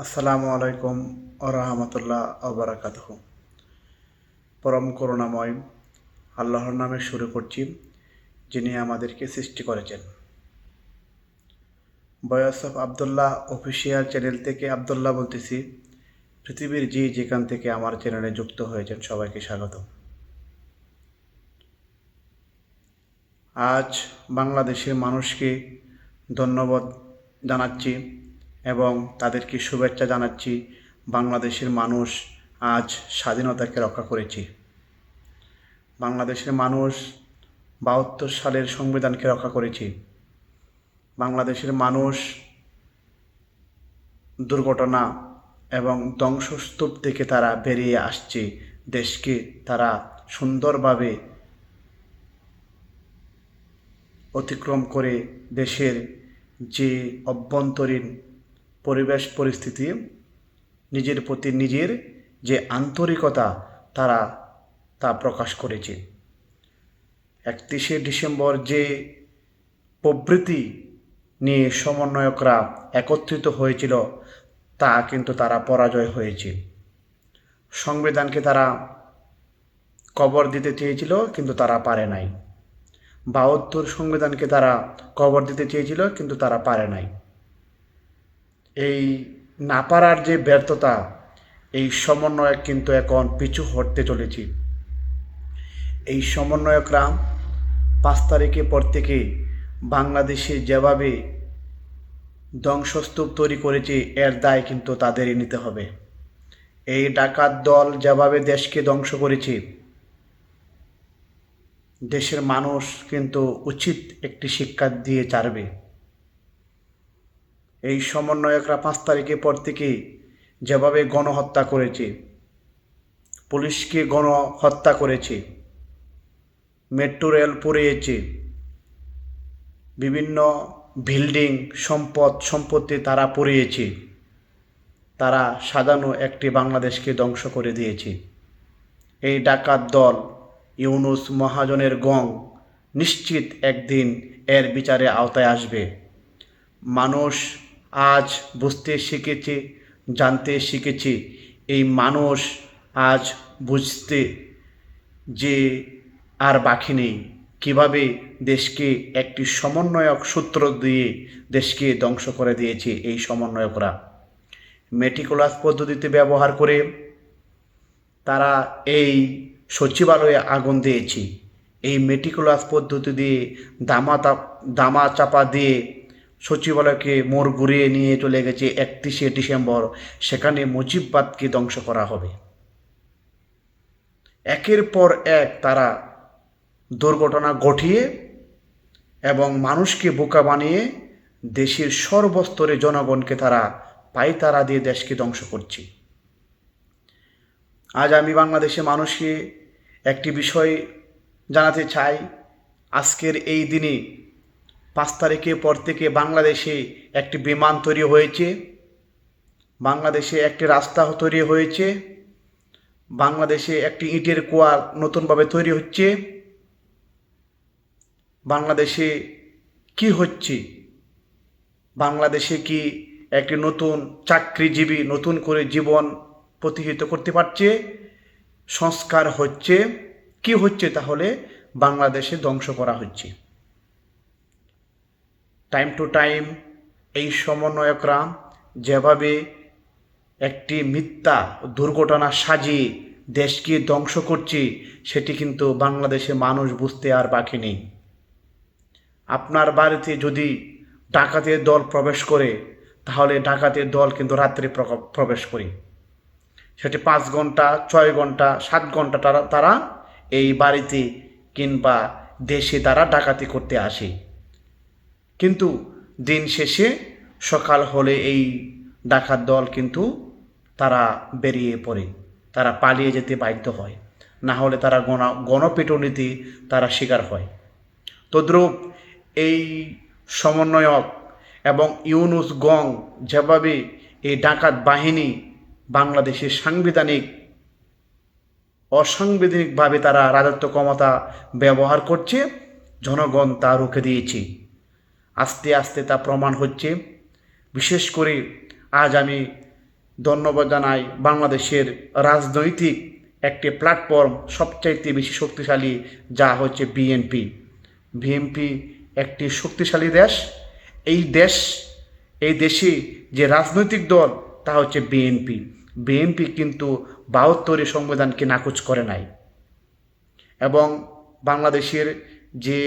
আসসালামু আলাইকুম ও রহমতুল্লাহ আবরাকাত পরম করুণাময় আল্লাহর নামে শুরু করছি, যিনি আমাদেরকে সৃষ্টি করেছেন। বয়স অফ আবদুল্লাহ অফিসিয়াল চ্যানেল থেকে আবদুল্লাহ বলতেছি, পৃথিবীর যে যেখান থেকে আমার চ্যানেলে যুক্ত হয়েছেন, সবাইকে স্বাগত। আজ বাংলাদেশের মানুষকে ধন্যবাদ জানাচ্ছি। এবং তাদেরকে শুভেচ্ছা জানাচ্ছি, বাংলাদেশের মানুষ আজ স্বাধীনতাকে রক্ষা করেছে। বাংলাদেশের মানুষ বাহাত্তর সালের সংবিধানকে রক্ষা করেছে। বাংলাদেশের মানুষ দুর্ঘটনা এবং ধ্বংসস্তূপ থেকে তারা বেরিয়ে আসছে দেশকে। তারা সুন্দরভাবে অতিক্রম করে দেশের যে অভ্যন্তরীণ পরিবেশ পরিস্থিতি, নিজের প্রতি নিজের যে আন্তরিকতা তারা তা প্রকাশ করেছে। একত্রিশে ডিসেম্বর যে প্রবৃত্তি নিয়ে সমন্বয়করা একত্রিত হয়েছিল, তা কিন্তু তারা পরাজয় হয়েছে। সংবিধানকে তারা কবর দিতে চেয়েছিল, কিন্তু তারা পারে নাই। বাহাত্তর সংবিধানকে তারা কবর দিতে চেয়েছিল, কিন্তু তারা পারে নাই। এই না পারার যে ব্যর্থতা, এই সমন্বয়ক কিন্তু এখন পিছু হটতে চলেছি। এই সমন্বয়করা পাঁচ তারিখে পর থেকে বাংলাদেশে যেভাবে ধ্বংসস্তূপ তৈরি করেছে, এর দায় কিন্তু তাদেরই নিতে হবে। এই ডাকাত দল যেভাবে দেশকে ধ্বংস করেছে, দেশের মানুষ কিন্তু উচিত একটি শিক্ষা দিয়ে ছাড়বে এই সমন্বয়করা পাঁচ তারিখের পর থেকে যেভাবে গণহত্যা করেছে, পুলিশকে গণহত্যা করেছে, মেট্রো রেল পুড়িয়েছে, বিভিন্ন বিল্ডিং সম্পদ সম্পত্তি তারা পুড়িয়েছে, তারা সাজানো একটি বাংলাদেশকে ধ্বংস করে দিয়েছে। এই ডাকাত দল, ইউনুস মহাজনের গং নিশ্চিত একদিন এর বিচারে আওতায় আসবে। মানুষ আজ বুঝতে শিখেছে, জানতে শিখেছে। এই মানুষ আজ বুঝতে যে আর বাকি নেই। কীভাবে দেশকে একটি সমন্বয়ক সূত্র দিয়ে দেশকে ধ্বংস করে দিয়েছে এই সমন্বয়করা? মেটিকুলাস পদ্ধতিতে ব্যবহার করে তারা এই সচিবালয়ে আগুন দিয়েছে। এই মেটিকুলাস পদ্ধতি দিয়ে দামা দামা চাপা দিয়ে সচিবালয়কে মোড় ঘুরিয়ে নিয়ে চলে গেছে একত্রিশে ডিসেম্বর। সেখানে মুজিববাদকে ধ্বংস করা হবে। একের পর এক তারা দুর্ঘটনা ঘটিয়ে এবং মানুষকে বোকা বানিয়ে দেশের সর্বস্তরে জনগণকে তারা পাইতারা দিয়ে দেশকে ধ্বংস করছে। আজ আমি বাংলাদেশের মানুষকে একটি বিষয় জানাতে চাই। আজকের এই দিনে পাঁচ তারিখের পর থেকে বাংলাদেশে একটি বিমান তৈরি হয়েছে। বাংলাদেশে একটি রাস্তা তৈরি হয়েছে। বাংলাদেশে একটি ইটের কুয়া নতুনভাবে তৈরি হচ্ছে। বাংলাদেশে কি হচ্ছে? বাংলাদেশে কি একটি নতুন চাকরিজীবী নতুন করে জীবন প্রতিহিত করতে পারছে? সংস্কার হচ্ছে। কি হচ্ছে তাহলে? বাংলাদেশে ধ্বংস করা হচ্ছে। টাইম টু টাইম এই সমন্বয়করা যেভাবে একটি মিথ্যা দুর্ঘটনা সাজিয়ে দেশকে ধ্বংস করছে, সেটি কিন্তু বাংলাদেশে মানুষ বুঝতে আর বাকি নেই। আপনার বাড়িতে যদি ডাকাতের দল প্রবেশ করে, তাহলে ডাকাতের দল কিন্তু রাত্রে প্রবেশ করে। সেটি পাঁচ ঘণ্টা, ছয় ঘণ্টা, সাত ঘণ্টা তারা তারা এই বাড়িতে কিংবা দেশে তারা ডাকাতি করতে আসে। কিন্তু দিন শেষে সকাল হলে এই ডাকাত দল কিন্তু তারা বেরিয়ে পড়ে। তারা পালিয়ে যেতে বাধ্য হয়। না হলে তারা গণ, গণপিটুনিতে তারা শিকার হয়। তদ্রূপ এই সমন্বয়ক এবং ইউনুস গং যেভাবে এই ডাকাত বাহিনী বাংলাদেশের সাংবিধানিক, অসাংবিধানিকভাবে তারা রাজত্ব ক্ষমতা ব্যবহার করছে, জনগণ তা রুখে দিয়েছে। আস্তে আস্তে তা প্রমাণ হচ্ছে। বিশেষ করে আজ আমি ধন্যবাদ জানাই বাংলাদেশের রাজনৈতিক একটি প্ল্যাটফর্ম সবচাইতে বেশি শক্তিশালী, যা হচ্ছে বিএনপি বিএনপি একটি শক্তিশালী দেশ। এই দেশ, এই দেশে যে রাজনৈতিক দল, তা হচ্ছে বিএনপি বিএনপি কিন্তু বাহাত্তরের সংবিধানকে নাকচ করে নাই। এবং বাংলাদেশের যে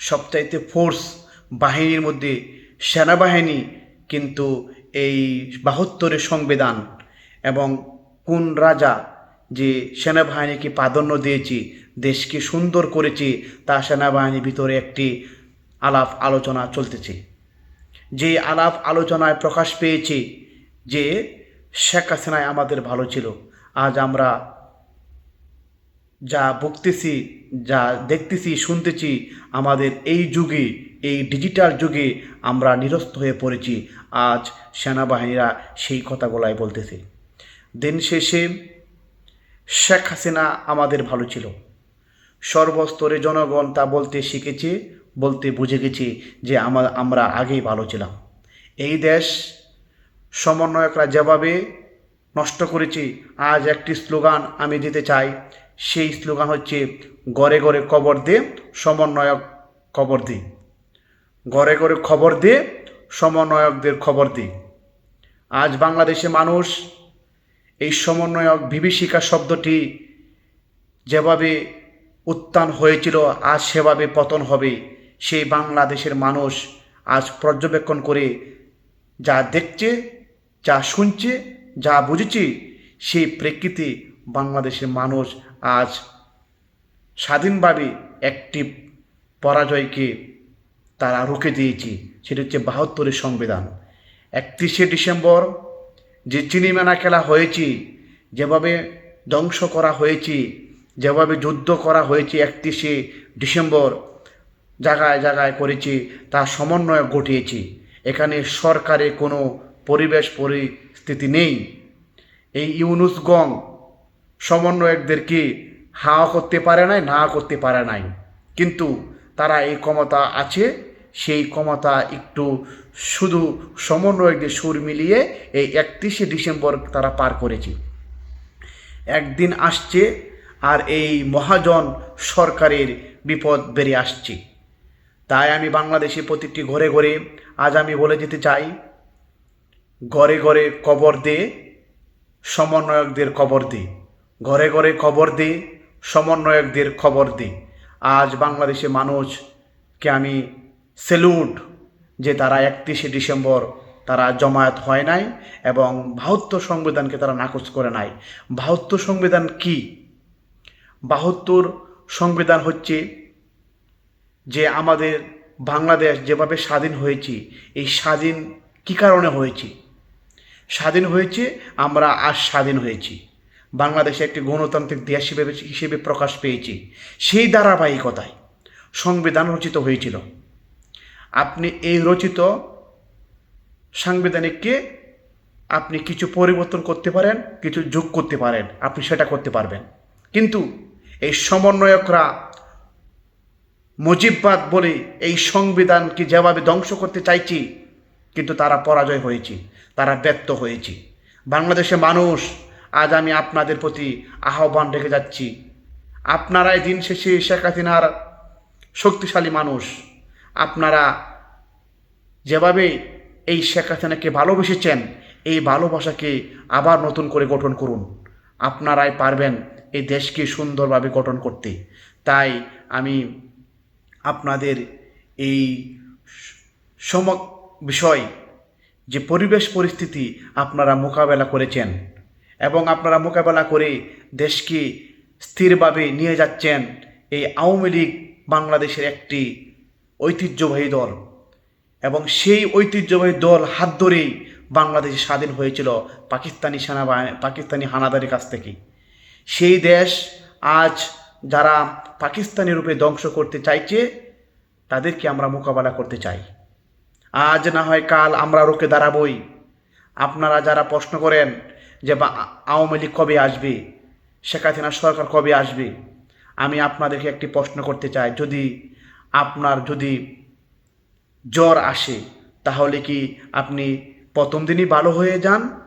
সবচাইতে ফোর্স বাহিনীর মধ্যে সেনাবাহিনী কিন্তু এই বাহাত্তরের সংবিধান এবং কোন রাজা যে সেনাবাহিনীকে প্রাধান্য দিয়েছে, দেশকে সুন্দর করেছে, তা সেনাবাহিনীর ভিতরে একটি আলাপ আলোচনা চলতেছে। যে আলাপ আলোচনায় প্রকাশ পেয়েছে যে শেখ হাসিনায় আমাদের ভালো ছিল, আজ আমরা যা ভুগতেছি, যা দেখতেছি, শুনতেছি, আমাদের এই যুগে এই ডিজিটাল যুগে আমরা নিরস্ত হয়ে পড়েছি। আজ সেনাবাহিনীরা সেই কথাগুলাই বলতেছে। দিন শেষে শেখ হাসিনা আমাদের ভালো ছিল। সর্বস্তরে জনগণ তা বলতে শিখেছে, বলতে বুঝে গেছে যে আমা আমরা আগেই ভালো ছিলাম। এই দেশ সমন্বয়করা যেভাবে নষ্ট করেছি, আজ একটি স্লোগান আমি দিতে চাই। সেই স্লোগান হচ্ছে, গড়ে গড়ে কবর দে, সমন্বয়ক কবর দি। ঘরে ঘরে খবর দিয়ে, সমন্বয়কদের খবর দি আজ বাংলাদেশে মানুষ এই সমন্বয়ক বিভীষিকা শব্দটি যেভাবে উত্থান হয়েছিল, আজ সেভাবে পতন হবে, সেই বাংলাদেশের মানুষ আজ পর্যবেক্ষণ করে যা দেখছে, যা শুনছে, যা বুঝেছে, সেই প্রেক্ষিতে বাংলাদেশের মানুষ আজ স্বাধীনভাবে একটি পরাজয়কে তারা রুখে দিয়েছে, সেটা হচ্ছে বাহাত্তরের সংবিধান। একত্রিশে ডিসেম্বর যে চিনিমেনা খেলা হয়েছে, যেভাবে ধ্বংস করা হয়েছে, যেভাবে যুদ্ধ করা হয়েছে একত্রিশে ডিসেম্বর জায়গায় জায়গায় করেছে, তা সমন্বয় ঘটিয়েছে। এখানে সরকারে কোনো পরিবেশ পরিস্থিতি নেই। এই ইউনুসগং সমন্বয়কদেরকে হাওয়া করতে পারে নাই, না করতে পারে নাই। কিন্তু তারা এই ক্ষমতা আছে সেই ক্ষমতা একটু শুধু সমন্বয়কদের সুর মিলিয়ে এই একত্রিশে ডিসেম্বর তারা পার করেছে। একদিন আসছে আর এই মহাজন সরকারের বিপদ বেড়ে আসছে। তাই আমি বাংলাদেশে প্রতিটি ঘরে ঘরে আজ আমি বলে যেতে চাই, ঘরে ঘরে কবর দে, সমন্বয়কদের খবর দে। ঘরে ঘরে খবর দে, সমন্বয়কদের খবর দে। আজ বাংলাদেশে মানুষকে আমি সেলুট, যে তারা একত্রিশে ডিসেম্বর তারা জমায়েত হয় নাই এবং বাহাত্তর সংবিধানকে তারা নাকচ করে নাই। বাহাত্তর সংবিধান কি? বাহাত্তর সংবিধান হচ্ছে যে আমাদের বাংলাদেশ যেভাবে স্বাধীন হয়েছি, এই স্বাধীন কী কারণে হয়েছি? স্বাধীন হয়েছে, আমরা আজ স্বাধীন হয়েছি। বাংলাদেশে একটি গণতান্ত্রিক দেশ হিসেবে হিসেবে প্রকাশ পেয়েছি। সেই ধারাবাহিকতায় সংবিধান রচিত হয়েছিল। আপনি এই রচিত সাংবিধানিককে আপনি কিছু পরিবর্তন করতে পারেন, কিছু যোগ করতে পারেন, আপনি সেটা করতে পারবেন। কিন্তু এই সমন্বয়করা মুজিববাদ বলে এই সংবিধানকে যেভাবে ধ্বংস করতে চাইছি, কিন্তু তারা পরাজয় হয়েছে, তারা ব্যর্থ হয়েছে। বাংলাদেশের মানুষ, আজ আমি আপনাদের প্রতি আহ্বান রেখে যাচ্ছি। আপনারাই দিন শেষে শেখ হাসিনার শক্তিশালী মানুষ। আপনারা যেভাবে এই শেখ হাসিনাকে ভালোবেসেছেন, এই ভালোবাসাকে আবার নতুন করে গঠন করুন। আপনারাই পারবেন এই দেশকে সুন্দরভাবে গঠন করতে। তাই আমি আপনাদের এই সম বিষয়, যে পরিবেশ পরিস্থিতি আপনারা মোকাবেলা করেছেন এবং আপনারা মোকাবেলা করে দেশকে স্থিরভাবে নিয়ে যাচ্ছেন, এই আওয়ামী লীগ বাংলাদেশের একটি ঐতিহ্যবাহী দল। এবং সেই ঐতিহ্যবাহী দল হাত ধরেই বাংলাদেশ স্বাধীন হয়েছিল পাকিস্তানি সেনাবাহিনী, পাকিস্তানি হানাদারের কাছ থেকে। সেই দেশ আজ যারা পাকিস্তানি রূপে ধ্বংস করতে চাইছে, তাদেরকে আমরা মোকাবেলা করতে চাই। আজ না হয় কাল আমরা রোকে দাঁড়াবই। আপনারা যারা প্রশ্ন করেন যে বা আওয়ামী লীগ কবে আসবে, শেখ হাসিনা সরকার কবে আসবে, আমি আপনাদেরকে একটি প্রশ্ন করতে চাই। যদি আপনার যদি জ্বর আসে, তাহলে কি আপনি প্রথম দিনই ভালো হয়ে যান?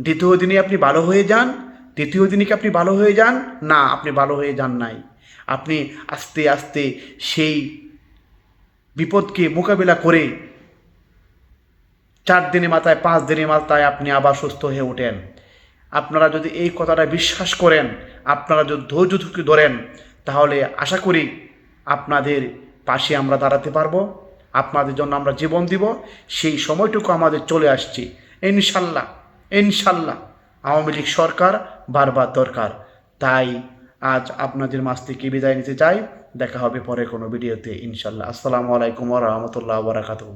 দ্বিতীয় দিনই আপনি ভালো হয়ে যান? তৃতীয় দিনই কি আপনি ভালো হয়ে যান? না, আপনি ভালো হয়ে যান নাই। আপনি আস্তে আস্তে সেই বিপদকে মোকাবিলা করে চার দিনে মাথায়, পাঁচ দিনে মাথায় আপনি আবার সুস্থ হয়ে ওঠেন। আপনারা যদি এই কথাটা বিশ্বাস করেন, আপনারা যদি ধৈর্য ধরেন, তাহলে আশা করি আপনাদের পাশে আমরা দাঁড়াতে পারব। আপনাদের জন্য আমরা জীবন দিব। সেই সময়টুকু আমাদের চলে আসছে। ইনশাল্লাহ ইনশাল্লাহ। আওয়ামী লীগ সরকার বারবার দরকার। তাই আজ আপনাদের মাছ থেকে বিদায় নিতে চাই। দেখা হবে পরে কোনো ভিডিওতে, ইনশাল্লাহ। আসসালামু আলাইকুম রহমতুল্লাহ বারাকাতুহ।